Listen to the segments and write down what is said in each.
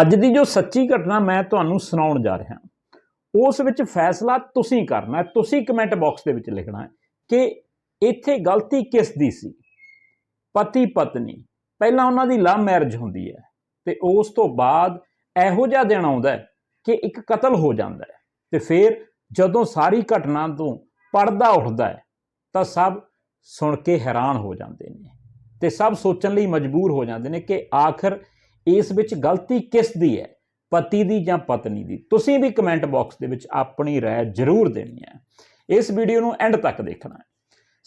ਅੱਜ ਦੀ ਜੋ ਸੱਚੀ ਘਟਨਾ ਮੈਂ ਤੁਹਾਨੂੰ ਸੁਣਾਉਣ ਜਾ ਰਿਹਾ ਉਸ ਵਿੱਚ ਫੈਸਲਾ ਤੁਸੀਂ ਕਰਨਾ ਹੈ, ਤੁਸੀਂ ਕਮੈਂਟ ਬਾਕਸ ਦੇ ਵਿੱਚ ਲਿਖਣਾ ਹੈ ਕਿ ਇੱਥੇ ਗਲਤੀ ਕਿਸ ਦੀ ਸੀ? ਪਤੀ ਪਤਨੀ, ਪਹਿਲਾਂ ਉਹਨਾਂ ਦੀ ਲਵ ਮੈਰਿਜ ਹੁੰਦੀ ਹੈ ਤੇ ਉਸ ਤੋਂ ਬਾਅਦ ਇਹੋ ਜਿਹਾ ਦਿਨ ਆਉਂਦਾ ਹੈ ਕਿ ਇੱਕ ਕਤਲ ਹੋ ਜਾਂਦਾ ਹੈ ਤੇ ਫਿਰ ਜਦੋਂ ਸਾਰੀ ਘਟਨਾ ਤੋਂ ਪਰਦਾ ਉੱਠਦਾ ਹੈ ਤਾਂ ਸਭ ਸੁਣ ਕੇ ਹੈਰਾਨ ਹੋ ਜਾਂਦੇ ਨੇ ਤੇ ਸਭ ਸੋਚਣ ਲਈ ਮਜਬੂਰ ਹੋ ਜਾਂਦੇ ਨੇ ਕਿ ਆਖਰ ਇਸ ਵਿੱਚ ਗਲਤੀ ਕਿਸ ਦੀ ਹੈ ਪਤੀ ਦੀ ਜਾਂ ਪਤਨੀ ਦੀ ਤੁਸੀਂ ਵੀ ਕਮੈਂਟ ਬਾਕਸ ਦੇ ਵਿੱਚ ਆਪਣੀ رائے ਜ਼ਰੂਰ ਦੇਣੀ ਹੈ ਇਸ ਵੀਡੀਓ ਨੂੰ ਐਂਡ ਤੱਕ ਦੇਖਣਾ ਹੈ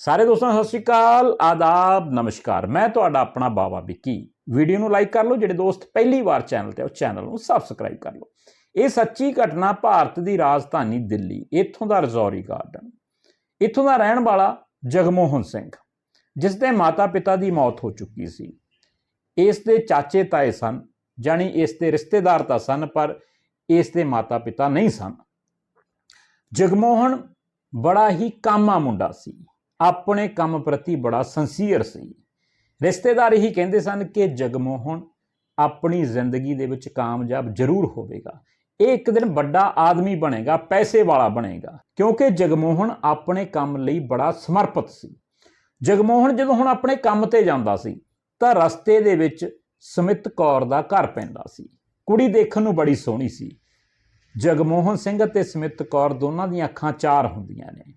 ਸਾਰੇ ਦੋਸਤਾਂ ਨੂੰ ਸਤਿ ਸ਼੍ਰੀ ਅਕਾਲ ਆਦਾਬ ਨਮਸਕਾਰ ਮੈਂ ਤੁਹਾਡਾ ਆਪਣਾ ਬਾਵਾ ਵਿੱਕੀ ਵੀਡੀਓ ਨੂੰ ਲਾਈਕ ਕਰ ਲਓ ਜਿਹੜੇ ਦੋਸਤ ਪਹਿਲੀ ਵਾਰ ਚੈਨਲ ਤੇ ਉਹ ਚੈਨਲ ਨੂੰ ਸਬਸਕ੍ਰਾਈਬ ਕਰ ਲਓ ਇਹ ਸੱਚੀ ਘਟਨਾ ਭਾਰਤ ਦੀ ਰਾਜਧਾਨੀ ਦਿੱਲੀ ਇੱਥੋਂ ਦਾ ਰਜ਼ੌਰੀ ਗਾਰਡਨ ਇੱਥੋਂ ਦਾ ਰਹਿਣ ਵਾਲਾ ਜਗਮੋਹਨ ਸਿੰਘ ਜਿਸ ਦੇ ਮਾਤਾ-ਪਿਤਾ ਦੀ ਮੌਤ ਹੋ ਚੁੱਕੀ ਸੀ ਇਸ ਦੇ ਚਾਚੇ ਤਾਏ ਸਨ ਜਾਨੀ ਇਸ ਦੇ ਰਿਸ਼ਤੇਦਾਰ ਤਾਂ ਸਨ, ਪਰ ਇਸ ਦੇ ਮਾਤਾ-ਪਿਤਾ ਨਹੀਂ ਸਨ। ਜਗਮੋਹਨ ਬੜਾ ਹੀ ਕਾਮਾ ਮੁੰਡਾ ਸੀ। ਆਪਣੇ ਕੰਮ ਪ੍ਰਤੀ ਬੜਾ ਸੰਸੀਅਰ ਸੀ। ਰਿਸ਼ਤੇਦਾਰ ਇਹੀ ਕਹਿੰਦੇ ਸਨ ਕਿ ਜਗਮੋਹਨ ਆਪਣੀ ਜ਼ਿੰਦਗੀ ਦੇ ਵਿੱਚ ਕਾਮਯਾਬ ਜ਼ਰੂਰ ਹੋਵੇਗਾ। ਇਹ ਇੱਕ ਦਿਨ ਵੱਡਾ ਆਦਮੀ ਬਣੇਗਾ, ਪੈਸੇ ਵਾਲਾ ਬਣੇਗਾ, ਕਿਉਂਕਿ ਜਗਮੋਹਨ ਆਪਣੇ ਕੰਮ ਲਈ ਬੜਾ ਸਮਰਪਿਤ ਸੀ। ਜਗਮੋਹਨ ਜਦੋਂ ਹੁਣ ਆਪਣੇ ਕੰਮ ਤੇ ਜਾਂਦਾ ਸੀ ਤਾਂ ਰਸਤੇ ਦੇ ਵਿੱਚ ਸਮਿਤ ਕੌਰ ਦਾ ਘਰ ਪੈਂਦਾ ਸੀ। ਕੁੜੀ ਦੇਖਣ ਨੂੰ ਬੜੀ ਸੋਹਣੀ ਸੀ। ਜਗਮੋਹਨ ਸਿੰਘ ਅਤੇ ਸਮਿਤ ਕੌਰ ਦੋਨਾਂ ਦੀਆਂ ਅੱਖਾਂ ਚਾਰ ਹੁੰਦੀਆਂ ਨੇ।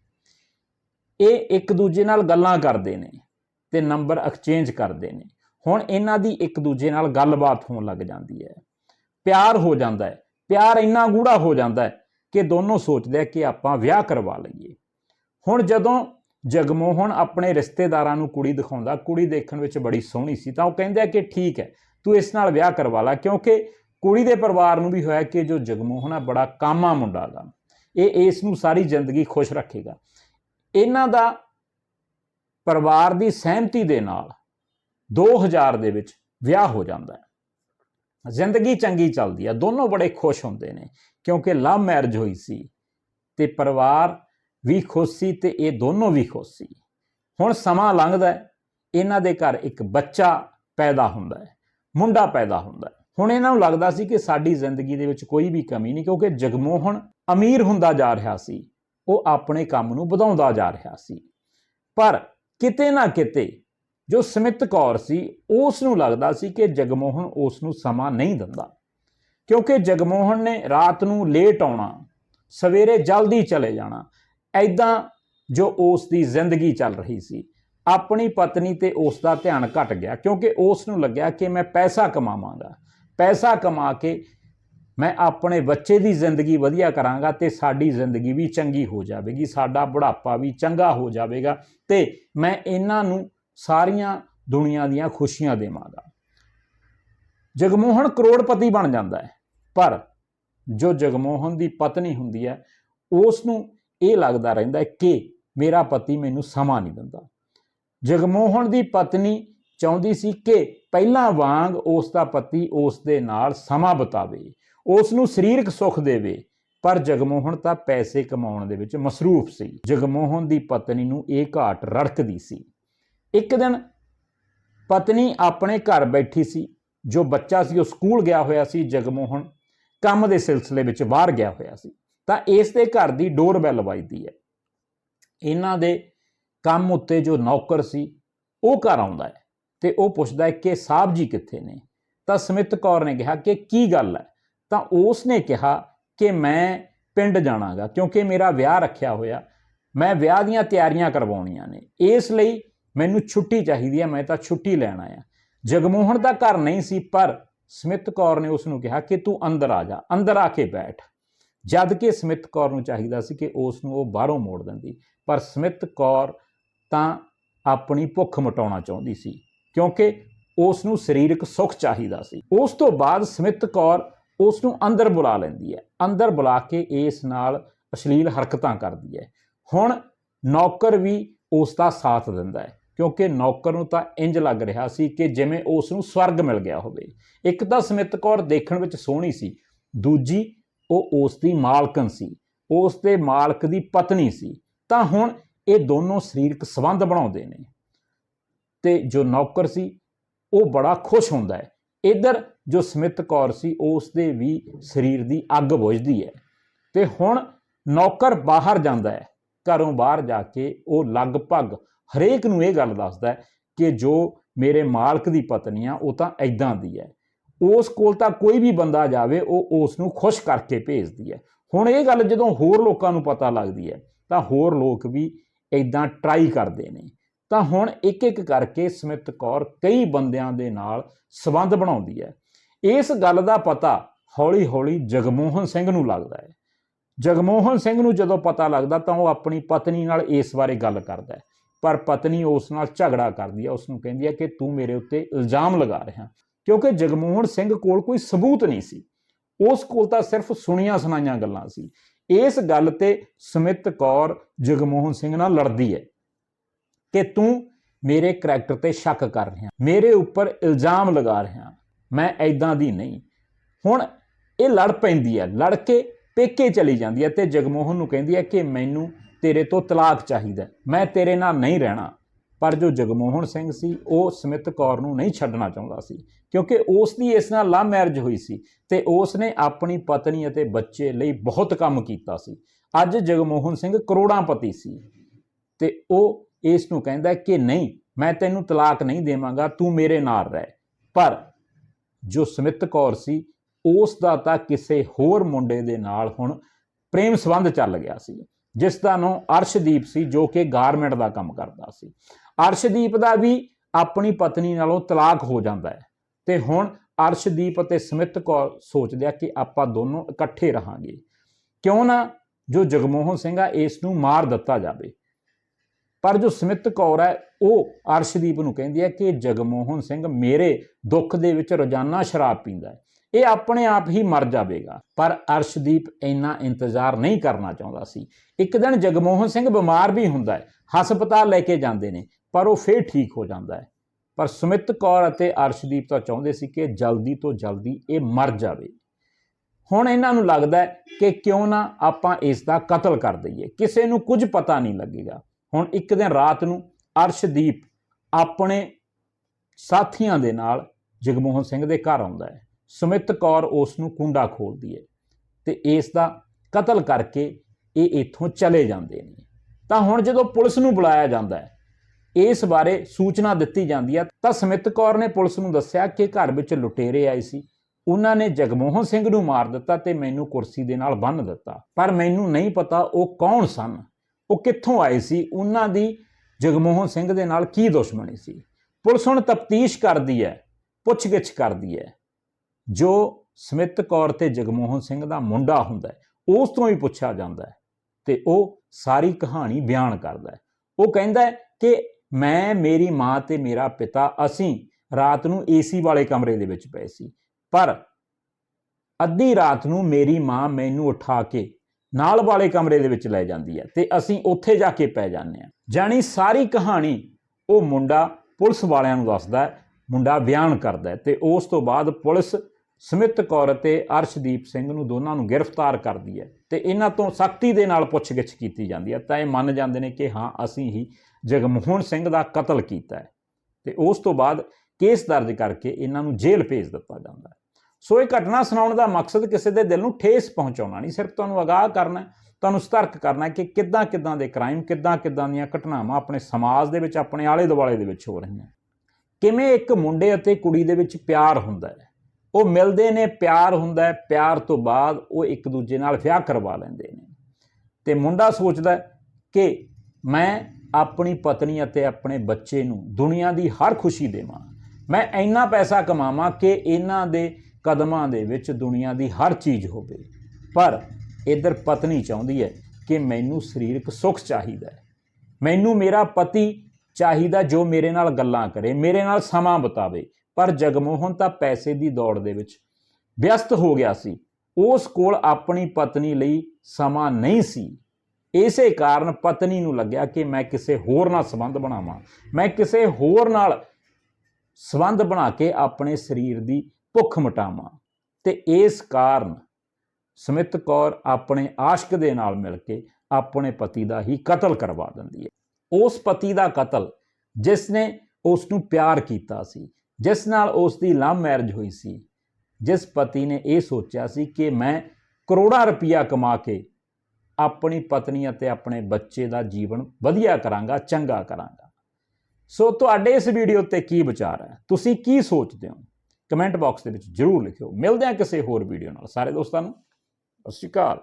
ਇਹ ਇੱਕ ਦੂਜੇ ਨਾਲ ਗੱਲਾਂ ਕਰਦੇ ਨੇ ਤੇ ਨੰਬਰ ਐਕਸਚੇਂਜ ਕਰਦੇ ਨੇ। ਹੁਣ ਇਹਨਾਂ ਦੀ ਇੱਕ ਦੂਜੇ ਨਾਲ ਗੱਲਬਾਤ ਹੋਣ ਲੱਗ ਜਾਂਦੀ ਹੈ। ਪਿਆਰ ਹੋ ਜਾਂਦਾ ਹੈ। ਪਿਆਰ ਇੰਨਾ ਗੂੜਾ ਹੋ ਜਾਂਦਾ ਹੈ ਕਿ ਦੋਨੋਂ ਸੋਚਦੇ ਆ ਕਿ ਆਪਾਂ ਵਿਆਹ ਕਰਵਾ ਲਈਏ। ਹੁਣ ਜਦੋਂ ਜਗਮੋਹਨ ਆਪਣੇ ਰਿਸ਼ਤੇਦਾਰਾਂ ਨੂੰ ਕੁੜੀ ਦਿਖਾਉਂਦਾ, ਕੁੜੀ ਦੇਖਣ ਵਿੱਚ ਬੜੀ ਸੋਹਣੀ ਸੀ, ਤਾਂ ਉਹ ਕਹਿੰਦੇ ਕਿ ਠੀਕ ਹੈ, ਤੂੰ ਇਸ ਨਾਲ ਵਿਆਹ ਕਰਵਾ ਲੈ, ਕਿਉਂਕਿ ਕੁੜੀ ਦੇ ਪਰਿਵਾਰ ਨੂੰ ਵੀ ਹੋਇਆ ਕਿ ਜੋ ਜਗਮੋਹਨ ਆ ਬੜਾ ਕਾਮਾ ਮੁੰਡਾ ਦਾ। ਇਹ ਇਸ ਨੂੰ ਸਾਰੀ ਜ਼ਿੰਦਗੀ ਖੁਸ਼ ਰੱਖੇਗਾ। ਇਹਨਾਂ ਦਾ ਪਰਿਵਾਰ ਦੀ ਸਹਿਮਤੀ ਦੇ ਨਾਲ 2000 ਦੇ ਵਿੱਚ ਵਿਆਹ ਹੋ ਜਾਂਦਾ ਹੈ। ਜ਼ਿੰਦਗੀ ਚੰਗੀ ਚੱਲਦੀ ਹੈ, ਦੋਨੋਂ ਬੜੇ ਖੁਸ਼ ਹੁੰਦੇ ਨੇ, ਕਿਉਂਕਿ ਲਵ ਮੈਰਿਜ ਹੋਈ ਸੀ ਤੇ ਪਰਿਵਾਰ ਵੀ ਖੁਸ਼ ਸੀ ਤੇ ਇਹ ਦੋਨੋਂ ਵੀ ਖੁਸ਼। ਸੀ ਹੁਣ ਸਮਾਂ ਲੰਘਦਾ ਇਹਨਾਂ ਦੇ ਘਰ ਇੱਕ ਬੱਚਾ ਪੈਦਾ ਹੁੰਦਾ ਹੈ, ਮੁੰਡਾ ਪੈਦਾ ਹੁੰਦਾ ਹੈ। ਹੁਣ ਇਹਨਾਂ ਨੂੰ ਲੱਗਦਾ ਸੀ ਕਿ ਸਾਡੀ ਜ਼ਿੰਦਗੀ ਦੇ ਵਿੱਚ ਕੋਈ ਵੀ ਕਮੀ ਨਹੀਂ, ਕਿਉਂਕਿ ਜਗਮੋਹਨ ਅਮੀਰ ਹੁੰਦਾ ਜਾ ਰਿਹਾ ਸੀ, ਉਹ ਆਪਣੇ ਕੰਮ ਨੂੰ ਵਧਾਉਂਦਾ ਜਾ ਰਿਹਾ ਸੀ। ਪਰ ਕਿਤੇ ਨਾ ਕਿਤੇ ਜੋ ਸਮਿਤ ਕੌਰ ਸੀ, ਉਸ ਨੂੰ ਲੱਗਦਾ ਸੀ ਕਿ ਜਗਮੋਹਨ ਉਸ ਨੂੰ ਸਮਾਂ ਨਹੀਂ ਦਿੰਦਾ। ਕਿਉਂਕਿ ਜਗਮੋਹਨ ਨੇ ਰਾਤ ਨੂੰ ਲੇਟ ਆਉਣਾ, ਸਵੇਰੇ ਜਲਦੀ ਚਲੇ ਜਾਣਾ ਐਦਾਂ ਜੋ ਉਸ ਦੀ ਜ਼ਿੰਦਗੀ ਚੱਲ ਰਹੀ ਸੀ, ਆਪਣੀ ਪਤਨੀ ਤੇ ਉਸ ਦਾ ਧਿਆਨ ਘਟ ਗਿਆ ਕਿਉਂਕਿ ਉਸ ਨੂੰ ਲੱਗਿਆ ਕਿ ਮੈਂ ਪੈਸਾ ਕਮਾਵਾਂਗਾ। ਪੈਸਾ ਕਮਾ ਕੇ ਮੈਂ ਆਪਣੇ ਬੱਚੇ ਦੀ ਜ਼ਿੰਦਗੀ ਵਧੀਆ ਕਰਾਂਗਾ ਤੇ ਸਾਡੀ ਜ਼ਿੰਦਗੀ ਵੀ ਚੰਗੀ ਹੋ ਜਾਵੇਗੀ, ਸਾਡਾ ਬੁਢਾਪਾ ਵੀ ਚੰਗਾ ਹੋ ਜਾਵੇਗਾ ਤੇ ਮੈਂ ਇਹਨਾਂ ਨੂੰ ਸਾਰੀਆਂ ਦੁਨੀਆ ਦੀਆਂ ਖੁਸ਼ੀਆਂ ਦੇਵਾਂਗਾ। ਜਗਮੋਹਨ ਕਰੋੜਪਤੀ ਬਣ ਜਾਂਦਾ ਹੈ, ਪਰ ਜੋ ਜਗਮੋਹਨ ਦੀ ਪਤਨੀ ਹੁੰਦੀ ਹੈ, ਉਸ ਨੂੰ ਇਹ ਲੱਗਦਾ ਰਹਿੰਦਾ ਕਿ ਮੇਰਾ ਪਤੀ ਮੈਨੂੰ ਸਮਾਂ ਨਹੀਂ ਦਿੰਦਾ। ਜਗਮੋਹਨ ਦੀ ਪਤਨੀ ਚਾਹੁੰਦੀ ਸੀ ਕਿ ਪਹਿਲਾਂ ਵਾਂਗ ਉਸ ਦਾ ਪਤੀ ਉਸ ਦੇ ਨਾਲ ਸਮਾਂ ਬਿਤਾਵੇ, ਉਸ ਨੂੰ ਸਰੀਰਕ ਸੁੱਖ ਦੇਵੇ, ਪਰ ਜਗਮੋਹਨ ਤਾਂ ਪੈਸੇ ਕਮਾਉਣ ਦੇ ਵਿੱਚ ਮਸਰੂਫ ਸੀ। ਜਗਮੋਹਨ ਦੀ ਪਤਨੀ ਨੂੰ ਇਹ ਘਾਟ ਰੜਕਦੀ ਸੀ। ਇੱਕ ਦਿਨ ਪਤਨੀ ਆਪਣੇ ਘਰ ਬੈਠੀ ਸੀ। ਜੋ ਬੱਚਾ ਸੀ ਉਹ ਸਕੂਲ ਗਿਆ ਹੋਇਆ ਸੀ। ਜਗਮੋਹਨ ਕੰਮ ਦੇ ਸਿਲਸਿਲੇ ਵਿੱਚ ਬਾਹਰ ਗਿਆ ਹੋਇਆ ਸੀ। ਤਾਂ ਇਸ ਦੇ ਘਰ ਦੀ ਡੋਰ ਬੈਲ ਵੱਜਦੀ ਹੈ। ਇਹਨਾਂ ਦੇ ਕੰਮ ਉੱਤੇ ਜੋ ਨੌਕਰ ਸੀ, ਉਹ ਘਰ ਆਉਂਦਾ ਹੈ ਤੇ ਉਹ ਪੁੱਛਦਾ ਹੈ ਕਿ ਸਾਹਿਬ ਜੀ ਕਿੱਥੇ ਨੇ? ਤਾਂ ਸਮਿਤ ਕੌਰ ਨੇ ਕਿਹਾ ਕਿ ਕੀ ਗੱਲ ਹੈ? ਤਾਂ ਉਸ ਨੇ ਕਿਹਾ ਕਿ ਮੈਂ ਪਿੰਡ ਜਾਣਾਗਾ ਕਿਉਂਕਿ ਮੇਰਾ ਵਿਆਹ ਰੱਖਿਆ ਹੋਇਆ। ਮੈਂ ਵਿਆਹ ਦੀਆਂ ਤਿਆਰੀਆਂ ਕਰਵਾਉਣੀਆਂ ਨੇ। ਇਸ ਲਈ ਮੈਨੂੰ ਛੁੱਟੀ ਚਾਹੀਦੀ ਹੈ, ਮੈਂ ਤਾਂ ਛੁੱਟੀ ਲੈਣ ਆਇਆ। ਜਗਮੋਹਨ ਦਾ ਘਰ ਨਹੀਂ ਸੀ, ਪਰ ਸਮਿਤ ਕੌਰ ਨੇ ਉਸ ਨੂੰ ਕਿਹਾ ਕਿ ਤੂੰ ਅੰਦਰ ਆ ਜਾ, ਅੰਦਰ ਆ ਕੇ ਬੈਠ। ਜਦ ਕਿ ਸਮਿਤ ਕੌਰ ਨੂੰ ਚਾਹੀਦਾ ਸੀ ਕਿ ਉਸ ਨੂੰ ਉਹ ਬਾਹਰੋਂ ਮੋੜ ਦਿੰਦੀ। ਪਰ ਸਮਿਤ ਕੌਰ ਤਾਂ ਆਪਣੀ ਭੁੱਖ ਮਿਟਾਉਣਾ ਚਾਹੁੰਦੀ ਸੀ, ਕਿਉਂਕਿ ਉਸ ਨੂੰ ਸਰੀਰਕ ਸੁੱਖ ਚਾਹੀਦਾ ਸੀ। ਉਸ ਤੋਂ ਬਾਅਦ ਸਮਿਤ ਕੌਰ ਉਸ ਨੂੰ ਅੰਦਰ ਬੁਲਾ ਲੈਂਦੀ ਹੈ। ਅੰਦਰ ਬੁਲਾ ਕੇ ਇਸ ਨਾਲ ਅਸ਼ਲੀਲ ਹਰਕਤਾਂ ਕਰਦੀ ਹੈ। ਹੁਣ ਨੌਕਰ ਵੀ ਉਸ ਦਾ ਸਾਥ ਦਿੰਦਾ ਹੈ, ਕਿਉਂਕਿ ਨੌਕਰ ਨੂੰ ਤਾਂ ਇੰਜ ਲੱਗ ਰਿਹਾ ਸੀ ਕਿ ਜਿਵੇਂ ਉਸ ਨੂੰ ਸਵਰਗ ਮਿਲ ਗਿਆ ਹੋਵੇ। ਇੱਕ ਤਾਂ ਸਮਿਤ ਕੌਰ ਦੇਖਣ ਵਿੱਚ ਸੋਹਣੀ ਸੀ, ਦੂਜੀ ਉਹ ਉਸ ਦੀ ਮਾਲਕਨ ਸੀ ਉਸ ਦੇ ਮਾਲਕ ਦੀ ਪਤਨੀ ਸੀ। ਤਾਂ ਹੁਣ ਇਹ ਦੋਨੋਂ ਸਰੀਰਕ ਸੰਬੰਧ ਬਣਾਉਂਦੇ ਨੇ। ਤੇ ਜੋ ਨੌਕਰ ਸੀ, ਉਹ ਬੜਾ ਖੁਸ਼ ਹੁੰਦਾ ਹੈ। ਇਧਰ ਜੋ ਸਮਿਤ ਕੌਰ ਸੀ ਉਸ ਦੇ ਵੀ ਸਰੀਰ ਦੀ ਅੱਗ ਬੁਝਦੀ ਹੈ। ਤੇ ਹੁਣ ਨੌਕਰ ਬਾਹਰ ਜਾਂਦਾ ਹੈ, ਘਰੋਂ ਬਾਹਰ ਜਾ ਕੇ ਉਹ ਲਗਭਗ ਹਰੇਕ ਨੂੰ ਇਹ ਗੱਲ ਦੱਸਦਾ ਹੈ ਕਿ ਜੋ ਮੇਰੇ ਮਾਲਕ ਦੀ ਪਤਨੀ ਆ, ਉਹ ਤਾਂ ਐਦਾਂ ਦੀ ਹੈ। ਉਸ ਕੋਲ ਤਾਂ ਕੋਈ ਵੀ ਬੰਦਾ ਜਾਵੇ, ਉਹ ਉਸ ਨੂੰ ਖੁਸ਼ ਕਰਕੇ ਭੇਜਦੀ ਹੈ। ਹੁਣ ਇਹ ਗੱਲ ਜਦੋਂ ਹੋਰ ਲੋਕਾਂ ਨੂੰ ਪਤਾ ਲੱਗਦੀ ਹੈ, ਤਾਂ ਹੋਰ ਲੋਕ ਵੀ ਐਦਾਂ ਟਰਾਈ ਕਰਦੇ ਨੇ। ਤਾਂ ਹੁਣ ਇੱਕ ਇੱਕ ਕਰਕੇ ਸਮਿਤ ਕੌਰ ਕਈ ਬੰਦਿਆਂ ਦੇ ਨਾਲ ਸਬੰਧ ਬਣਾਉਂਦੀ ਹੈ। ਇਸ ਗੱਲ ਦਾ ਪਤਾ ਹੌਲੀ-ਹੌਲੀ ਜਗਮੋਹਨ ਸਿੰਘ ਨੂੰ ਲੱਗਦਾ ਹੈ। ਜਗਮੋਹਨ ਸਿੰਘ ਨੂੰ ਜਦੋਂ ਪਤਾ ਲੱਗਦਾ, ਤਾਂ ਉਹ ਆਪਣੀ ਪਤਨੀ ਨਾਲ ਇਸ ਬਾਰੇ ਗੱਲ ਕਰਦਾ ਹੈ। ਪਰ ਪਤਨੀ ਉਸ ਨਾਲ ਝਗੜਾ ਕਰਦੀ ਹੈ। ਉਸ ਨੂੰ ਕਹਿੰਦੀ ਹੈ ਕਿ ਤੂੰ ਮੇਰੇ ਉੱਤੇ ਇਲਜ਼ਾਮ ਲਗਾ ਰਿਹਾ। ਕਿਉਂਕਿ ਜਗਮੋਹਨ ਸਿੰਘ ਕੋਲ ਕੋਈ ਸਬੂਤ ਨਹੀਂ ਸੀ। ਉਸ ਕੋਲ ਤਾਂ ਸਿਰਫ ਸੁਣੀਆਂ ਸੁਣਾਈਆਂ ਗੱਲਾਂ ਸੀ। ਇਸ ਗੱਲ ਤੇ ਸੁਮਿਤ ਕੌਰ ਜਗਮੋਹਨ ਸਿੰਘ ਨਾਲ ਲੜਦੀ ਹੈ ਕਿ ਤੂੰ ਮੇਰੇ ਕਰੈਕਟਰ ਤੇ ਸ਼ੱਕ ਕਰ ਰਿਹਾ, ਮੇਰੇ ਉੱਪਰ ਇਲਜ਼ਾਮ ਲਗਾ ਰਿਹਾ, ਮੈਂ ਐਦਾਂ ਦੀ ਨਹੀਂ। ਹੁਣ ਇਹ ਲੜ ਪੈਂਦੀ ਹੈ, ਲੜ ਕੇ ਪੇਕੇ ਚਲੀ ਜਾਂਦੀ ਹੈ ਤੇ ਜਗਮੋਹਨ ਨੂੰ ਕਹਿੰਦੀ ਹੈ ਕਿ ਮੈਨੂੰ ਤੇਰੇ ਤੋਂ ਤਲਾਕ ਚਾਹੀਦਾ ਮੈਂ ਤੇਰੇ ਨਾਲ ਨਹੀਂ ਰਹਿਣਾ। ਪਰ ਜੋ ਜਗਮੋਹਨ ਸਿੰਘ ਸੀ, ਉਹ ਸਮਿਤ ਕੌਰ ਨੂੰ ਨਹੀਂ ਛੱਡਣਾ ਚਾਹੁੰਦਾ ਸੀ, ਕਿਉਂਕਿ ਉਸ ਦੀ ਇਸ ਨਾਲ ਲਵ ਮੈਰਿਜ ਹੋਈ ਸੀ ਤੇ ਉਸ ਨੇ ਆਪਣੀ ਪਤਨੀ ਅਤੇ ਬੱਚੇ ਲਈ ਬਹੁਤ ਕੰਮ ਕੀਤਾ ਸੀ। ਅੱਜ ਜਗਮੋਹਨ ਸਿੰਘ ਕਰੋੜਾਂਪਤੀ ਸੀ ਤੇ ਉਹ ਇਸ ਨੂੰ ਕਹਿੰਦਾ ਕਿ ਨਹੀਂ, ਮੈਂ ਤੈਨੂੰ ਤਲਾਕ ਨਹੀਂ ਦੇਵਾਂਗਾ, ਤੂੰ ਮੇਰੇ ਨਾਲ ਰਹਿ। ਪਰ ਜੋ ਸਮਿਤ ਕੌਰ ਸੀ ਉਸ ਦਾ ਤਾਂ ਕਿਸੇ ਹੋਰ ਮੁੰਡੇ ਦੇ ਨਾਲ ਹੁਣ ਪ੍ਰੇਮ ਸੰਬੰਧ ਚੱਲ ਗਿਆ ਸੀ ਜਿਸ ਦਾ ਨਾਮ ਅਰਸ਼ਦੀਪ ਸੀ, ਜੋ ਕਿ ਗਾਰਮੈਂਟ ਦਾ ਕੰਮ ਕਰਦਾ ਸੀ। ਅਰਸ਼ਦੀਪ ਦਾ ਵੀ ਆਪਣੀ ਪਤਨੀ ਨਾਲੋਂ ਤਲਾਕ ਹੋ ਜਾਂਦਾ ਹੈ। ਤੇ ਹੁਣ ਅਰਸ਼ਦੀਪ ਅਤੇ ਸਮਿਤ ਕੌਰ ਸੋਚਦੇ ਆ ਕਿ ਆਪਾਂ ਦੋਨੋਂ ਇਕੱਠੇ ਰਹਾਂਗੇ। ਕਿਉਂ ਨਾ ਜੋ ਜਗਮੋਹਨ ਸਿੰਘ ਆ, ਇਸ ਨੂੰ ਮਾਰ ਦਿੱਤਾ ਜਾਵੇ। ਪਰ ਜੋ ਸਮਿਤ ਕੌਰ ਹੈ ਉਹ ਅਰਸ਼ਦੀਪ ਨੂੰ ਕਹਿੰਦੀ ਹੈ ਕਿ ਜਗਮੋਹਨ ਸਿੰਘ ਮੇਰੇ ਦੁੱਖ ਦੇ ਵਿੱਚ ਰੋਜ਼ਾਨਾ ਸ਼ਰਾਬ ਪੀਂਦਾ ਹੈ। ਇਹ ਆਪਣੇ ਆਪ ਹੀ ਮਰ ਜਾਵੇਗਾ। ਪਰ ਅਰਸ਼ਦੀਪ ਇੰਨਾ ਇੰਤਜ਼ਾਰ ਨਹੀਂ ਕਰਨਾ ਚਾਹੁੰਦਾ ਸੀ। ਇੱਕ ਦਿਨ ਜਗਮੋਹਨ ਸਿੰਘ ਬਿਮਾਰ ਵੀ ਹੁੰਦਾ ਹੈ, ਹਸਪਤਾਲ ਲੈ ਕੇ ਜਾਂਦੇ ਨੇ, ਪਰ ਉਹ ਫੇਰ ਠੀਕ ਹੋ ਜਾਂਦਾ ਹੈ। ਪਰ ਸੁਮਿਤ ਕੌਰ ਅਤੇ ਅਰਸ਼ਦੀਪ ਤਾਂ ਚਾਹੁੰਦੇ ਸੀ ਕਿ ਜਲਦੀ ਤੋਂ ਜਲਦੀ ਇਹ ਮਰ ਜਾਵੇ। ਹੁਣ ਇਹਨਾਂ ਨੂੰ ਲੱਗਦਾ ਕਿ ਕਿਉਂ ਨਾ ਆਪਾਂ ਇਸ ਦਾ ਕਤਲ ਕਰ ਦਈਏ। ਕਿਸੇ ਨੂੰ ਕੁਝ ਪਤਾ ਨਹੀਂ ਲੱਗੇਗਾ। ਹੁਣ ਇੱਕ ਦਿਨ ਰਾਤ ਨੂੰ ਅਰਸ਼ਦੀਪ ਆਪਣੇ ਸਾਥੀਆਂ ਦੇ ਨਾਲ ਜਗਮੋਹਨ ਸਿੰਘ ਦੇ ਘਰ ਆਉਂਦਾ ਹੈ। ਸੁਮਿਤ ਕੌਰ ਉਸ ਨੂੰ ਕੁੰਡਾ ਖੋਲਦੀ ਹੈ ਤੇ ਇਸ ਦਾ ਕਤਲ ਕਰਕੇ ਇਹ ਇੱਥੋਂ ਚਲੇ ਜਾਂਦੇ ਨੇ। ਤਾਂ ਹੁਣ ਜਦੋਂ ਪੁਲਿਸ ਨੂੰ ਬੁਲਾਇਆ ਜਾਂਦਾ ਹੈ, ਇਸ ਬਾਰੇ ਸੂਚਨਾ ਦਿੱਤੀ ਜਾਂਦੀ ਹੈ, ਤਾਂ ਸੁਮਿਤ ਕੌਰ ਨੇ ਪੁਲਿਸ ਨੂੰ ਦੱਸਿਆ ਕਿ ਘਰ ਵਿੱਚ ਲੁਟੇਰੇ ਆਏ ਸੀ। ਉਹਨਾਂ ਨੇ ਜਗਮੋਹਨ ਸਿੰਘ ਨੂੰ ਮਾਰ ਦਿੱਤਾ ਤੇ ਮੈਨੂੰ ਕੁਰਸੀ ਦੇ ਨਾਲ ਬੰਨ੍ਹ ਦਿੱਤਾ। ਪਰ ਮੈਨੂੰ ਨਹੀਂ ਪਤਾ ਉਹ ਕੌਣ ਸਨ, ਉਹ ਕਿੱਥੋਂ ਆਏ ਸੀ, ਉਹਨਾਂ ਦੀ ਜਗਮੋਹਨ ਸਿੰਘ ਦੇ ਨਾਲ ਕੀ ਦੁਸ਼ਮਣੀ ਸੀ। ਪੁਲਿਸ ਹੁਣ ਤਫਤੀਸ਼ ਕਰਦੀ ਹੈ, ਪੁੱਛਗਿੱਛ ਕਰਦੀ ਹੈ। ਜੋ ਸਮਿਤ ਕੌਰ ਤੇ ਜਗਮੋਹਨ ਸਿੰਘ ਦਾ ਮੁੰਡਾ ਹੁੰਦਾ ਉਸ ਤੋਂ ਹੀ ਪੁੱਛਿਆ ਜਾਂਦਾ ਹੈ ਤੇ ਉਹ ਸਾਰੀ ਕਹਾਣੀ ਬਿਆਨ ਕਰਦਾ ਹੈ। ਉਹ ਕਹਿੰਦਾ ਕਿ ਮੈਂ, ਮੇਰੀ ਮਾਂ ਤੇ ਮੇਰਾ ਪਿਤਾ, ਅਸੀਂ ਰਾਤ ਨੂੰ ਏਸੀ ਵਾਲੇ ਕਮਰੇ ਦੇ ਵਿੱਚ ਪਏ ਸੀ, ਪਰ ਅੱਧੀ ਰਾਤ ਨੂੰ ਮੇਰੀ ਮਾਂ ਮੈਨੂੰ ਉਠਾ ਕੇ ਨਾਲ ਵਾਲੇ ਕਮਰੇ ਦੇ ਵਿੱਚ ਲੈ ਜਾਂਦੀ ਹੈ ਤੇ ਅਸੀਂ ਉੱਥੇ ਜਾ ਕੇ ਪੈ ਜਾਂਦੇ ਹਾਂ। ਜਾਣੀ ਸਾਰੀ ਕਹਾਣੀ ਉਹ ਮੁੰਡਾ ਪੁਲਿਸ ਵਾਲਿਆਂ ਨੂੰ ਦੱਸਦਾ ਹੈ, ਮੁੰਡਾ ਬਿਆਨ ਕਰਦਾ ਹੈ ਤੇ ਉਸ ਤੋਂ ਬਾਅਦ ਪੁਲਿਸ ਸਮਿਤ ਕੌਰ ਅਤੇ ਅਰਸ਼ਦੀਪ ਸਿੰਘ ਨੂੰ ਦੋਨਾਂ ਨੂੰ ਗ੍ਰਿਫਤਾਰ ਕਰਦੀ ਹੈ ਤੇ ਇਹਨਾਂ ਤੋਂ ਸਖਤੀ ਦੇ ਨਾਲ ਪੁੱਛਗਿੱਛ ਕੀਤੀ ਜਾਂਦੀ ਹੈ। ਤਾਂ ਇਹ ਮੰਨ ਜਾਂਦੇ ਨੇ ਕਿ ਹਾਂ, ਅਸੀਂ ਹੀ ਜਗਮੋਹਨ ਸਿੰਘ ਦਾ ਕਤਲ ਕੀਤਾ ਹੈ ਤੇ ਉਸ ਤੋਂ ਬਾਅਦ ਕੇਸ ਦਰਜ ਕਰਕੇ ਇਹਨਾਂ ਨੂੰ ਜੇਲ੍ਹ ਭੇਜ ਦਿੱਤਾ ਜਾਂਦਾ ਹੈ। ਸੋ ਇਹ ਘਟਨਾ ਸੁਣਾਉਣ ਦਾ ਮਕਸਦ ਕਿਸੇ ਦੇ ਦਿਲ ਨੂੰ ਠੇਸ ਪਹੁੰਚਾਉਣਾ ਨਹੀਂ, ਸਿਰਫ ਤੁਹਾਨੂੰ ਅਗਾਹ ਕਰਨਾ ਤੁਹਾਨੂੰ ਸਤਰਕ ਕਰਨਾ ਕਿ ਕਿੱਦਾਂ ਕਿੱਦਾਂ ਦੇ ਕ੍ਰਾਈਮ ਕਿੱਦਾਂ ਕਿੱਦਾਂ ਦੀਆਂ ਘਟਨਾਵਾਂ ਆਪਣੇ ਸਮਾਜ ਦੇ ਵਿੱਚ, ਆਪਣੇ ਆਲੇ ਦੁਆਲੇ ਦੇ ਵਿੱਚ ਹੋ ਰਹੀਆਂ ਕਿਵੇਂ ਇੱਕ ਮੁੰਡੇ ਅਤੇ ਕੁੜੀ ਦੇ ਵਿੱਚ ਪਿਆਰ ਹੁੰਦਾ ਹੈ? ਉਹ ਮਿਲਦੇ ਨੇ, ਪਿਆਰ ਹੁੰਦਾ ਹੈ, ਪਿਆਰ ਤੋਂ ਬਾਅਦ ਉਹ ਇੱਕ ਦੂਜੇ ਨਾਲ ਵਿਆਹ ਕਰਵਾ ਲੈਂਦੇ ਨੇ। ਤੇ ਮੁੰਡਾ ਸੋਚਦਾ ਕਿ ਮੈਂ ਆਪਣੀ ਪਤਨੀ ਅਤੇ ਆਪਣੇ ਬੱਚੇ ਨੂੰ ਦੁਨੀਆ ਦੀ ਹਰ ਖੁਸ਼ੀ ਦੇਵਾਂ। ਮੈਂ ਇੰਨਾ ਪੈਸਾ ਕਮਾਵਾਂ ਕਿ ਇਹਨਾਂ ਦੇ ਕਦਮਾਂ ਦੇ ਵਿੱਚ ਦੁਨੀਆ ਦੀ ਹਰ ਚੀਜ਼ ਹੋਵੇ। ਪਰ ਇਧਰ ਪਤਨੀ ਚਾਹੁੰਦੀ ਹੈ ਕਿ ਮੈਨੂੰ ਸਰੀਰਕ ਸੁੱਖ ਚਾਹੀਦਾ ਹੈ। ਮੈਨੂੰ ਮੇਰਾ ਪਤੀ ਚਾਹੀਦਾ ਜੋ ਮੇਰੇ ਨਾਲ ਗੱਲਾਂ ਕਰੇ, ਮੇਰੇ ਨਾਲ ਸਮਾਂ ਬਿਤਾਵੇ। ਪਰ ਜਗਮੋਹਨ ਤਾਂ ਪੈਸੇ ਦੀ ਦੌੜ ਦੇ ਵਿੱਚ ਵਿਅਸਤ ਹੋ ਗਿਆ ਸੀ। ਉਸ ਕੋਲ ਆਪਣੀ ਪਤਨੀ ਲਈ ਸਮਾਂ ਨਹੀਂ ਸੀ। ਇਸੇ ਕਾਰਨ ਪਤਨੀ ਨੂੰ ਲੱਗਿਆ ਕਿ ਮੈਂ ਕਿਸੇ ਹੋਰ ਨਾਲ ਸੰਬੰਧ ਬਣਾਵਾਂ। ਮੈਂ ਕਿਸੇ ਹੋਰ ਨਾਲ ਸੰਬੰਧ ਬਣਾ ਕੇ ਆਪਣੇ ਸਰੀਰ ਦੀ ਭੁੱਖ ਮਿਟਾਵਾਂ। ਤੇ ਇਸ ਕਾਰਨ ਸਮਿਤ ਕੌਰ ਆਪਣੇ ਆਸ਼ਕ ਦੇ ਨਾਲ ਮਿਲ ਕੇ ਆਪਣੇ ਪਤੀ ਦਾ ਹੀ ਕਤਲ ਕਰਵਾ ਦਿੰਦੀ ਹੈ। ਉਸ ਪਤੀ ਦਾ ਕਤਲ ਜਿਸ ਨੇ ਉਸ ਨੂੰ ਪਿਆਰ ਕੀਤਾ ਸੀ। ਜਿਸ ਨਾਲ ਉਸ ਦੀ ਲਵ ਮੈਰਿਜ ਹੋਈ ਸੀ, ਜਿਸ ਪਤੀ ਨੇ ਇਹ ਸੋਚਿਆ ਸੀ ਕਿ ਮੈਂ ਕਰੋੜਾਂ ਰੁਪਇਆ ਕਮਾ ਕੇ ਆਪਣੀ ਪਤਨੀ ਅਤੇ ਆਪਣੇ ਬੱਚੇ ਦਾ ਜੀਵਨ ਵਧੀਆ ਕਰਾਂਗਾ, ਚੰਗਾ ਕਰਾਂਗਾ। ਸੋ ਤੁਹਾਡੇ ਇਸ ਵੀਡੀਓ ਤੇ ਕੀ ਵਿਚਾਰ ਹੈ? ਤੁਸੀਂ ਕੀ ਸੋਚਦੇ ਹੋ? ਕਮੈਂਟ ਬਾਕਸ ਦੇ ਵਿੱਚ ਜਰੂਰ ਲਿਖਿਓ। ਮਿਲਦੇ ਹਾਂ ਕਿਸੇ ਹੋਰ ਵੀਡੀਓ ਨਾਲ। ਸਾਰੇ ਦੋਸਤਾਂ ਨੂੰ, ਸਤਿ ਸ਼੍ਰੀ ਅਕਾਲ।